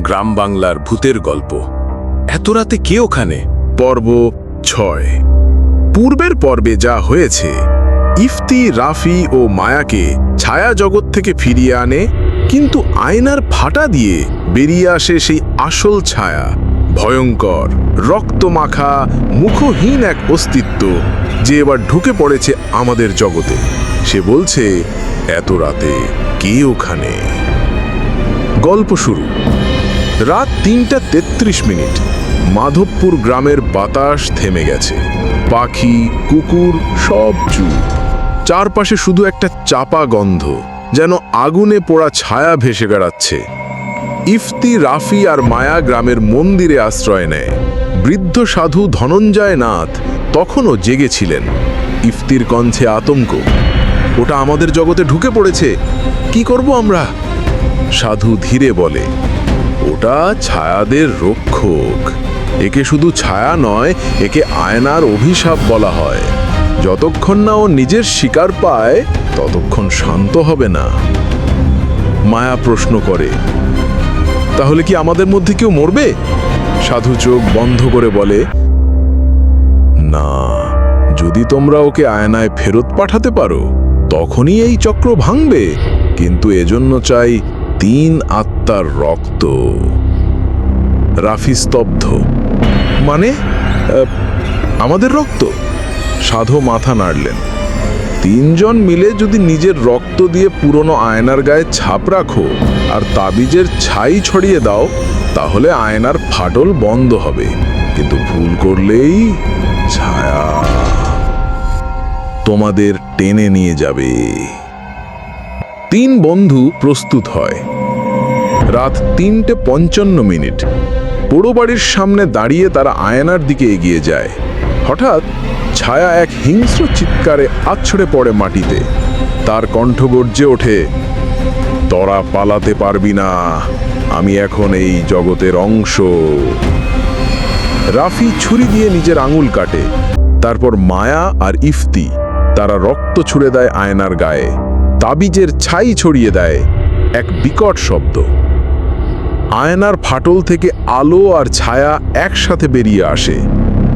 গ্রাম বাংলার ভূতের গল্প। এত রাতে কে ওখানে? পর্ব ছয়। পূর্বের পর্বে যা হয়েছে, ইফতি, রাফি ও মায়াকে ছায়া জগৎ থেকে ফিরিয়ে আনে, কিন্তু আয়নার ফাটা দিয়ে বেরিয়ে আসে সেই আসল ছায়া, ভয়ঙ্কর, রক্তমাখা, মুখহীন এক অস্তিত্ব যে এবার ঢুকে পড়েছে আমাদের জগতে। সে বলছে, এত রাতে কে ওখানে? গল্প শুরু। রাত তিনটা তেত্রিশ মিনিট। মাধবপুর গ্রামের বাতাস থেমে গেছে। পাখি, কুকুর, সব চুপ চারপাশে শুধু একটা চাপা গন্ধ, যেন আগুনে পোড়া ছায়া ভেসে বেড়াচ্ছে। ইফতি, রাফি আর মায়া গ্রামের মন্দিরে আশ্রয় নেয়। বৃদ্ধ সাধু ধনঞ্জয় নাথ তখনও জেগেছিলেন ইফতির কণ্ঠে আতঙ্ক, ওটা আমাদের জগতে ঢুকে পড়েছে, কি করব আমরা? সাধু ধীরে বলে ওটা ছায়াদের রক্ষক। একে শুধু ছায়া নয়, একে আয়নার অভিশাপ বলা হয়। যতক্ষণ না ও নিজের শিকার পায়, ততক্ষণ শান্ত হবে না। মায়া প্রশ্ন করে, তাহলে কি আমাদের মধ্যে কেউ মরবে? সাধু চোখ বন্ধ করে বলে, না, যদি তোমরা ওকে আয়নায় ফেরত পাঠাতে পারো, তখনই এই চক্র ভাঙবে। কিন্তু এজন্য চাই তিন আত্মার রক্ত। রাফি স্তব্ধ। মানে আমাদের রক্ত? সাধু মাথা নাড়লেন। তিনজন মিলে যদি নিজের রক্ত দিয়ে পুরনো আয়নার গায়ে ছাপ রাখো আর তাবিজের ছাই ছড়িয়ে দাও, তাহলে আয়নার ফাটল বন্ধ হবে। কিন্তু ভুল করলেই ছায়া তোমাদের টেনে নিয়ে যাবে। তিন বন্ধু প্রস্তুত হয়। রাত তিনটে পঞ্চান্ন মিনিট। পোড়ো বাড়ির সামনে দাঁড়িয়ে তারা আয়নার দিকে এগিয়ে যায়। হঠাৎ ছায়া এক হিংস্র চিৎকারে আছড়ে পড়ে মাটিতে। তার কণ্ঠ গর্জে ওঠে, তোরা পালাতে পারবি না, আমি এখন এই জগতের অংশ। রাফি ছুরি দিয়ে নিজের আঙুল কাটে। তারপর মায়া আর ইফতি, তারা রক্ত ছুড়ে দেয় আয়নার গায়ে। তাবিজের ছাই ছড়িয়ে দেয় এক বিকট শব্দ। আয়নার ফাটল থেকে আলো আর ছায়া একসাথে বেরিয়ে আসে।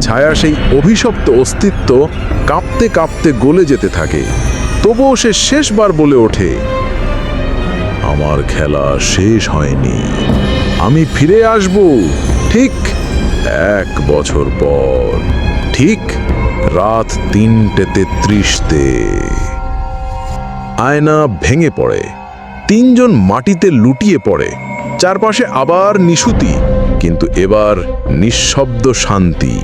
ছায়া সেই অভিশপ্ত অস্তিত্ব কাঁপতে কাঁপতে গলে যেতে থাকে। তবুও সে শেষবার বলে ওঠে, আমার খেলা শেষ হয়নি। আমি ফিরে আসব ঠিক এক বছর পর। ঠিক রাত তিনটে তেত্রিশতে। আয়না ভেঙে পড়ে। তিনজন মাটিতে লুটিয়ে পড়ে। চারপাশে আবার নিশুতি, কিন্তু এবার নিঃশব্দ শান্তি।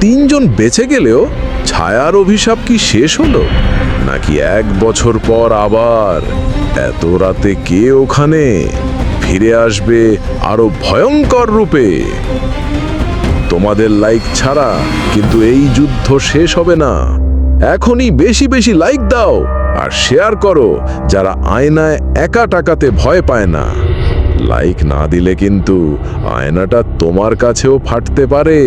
তিনজন বেঁচে গেলেও ছায়ার অভিশাপ কি শেষ হলো? নাকি এক বছর পর আবার এত রাতে কে ওখানে ফিরে আসবে আরও ভয়ঙ্কর রূপে? তোমাদের লাইক ছাড়া কিন্তু এই যুদ্ধ শেষ হবে না। এখনই বেশি বেশি লাইক দাও। আর শেয়ার করো, যারা আয়নায় একা টাকাতে ভয় পায় না। লাইক না দিলে কিন্তু আয়নাটা তোমার কাছেও ফাটতে পারে।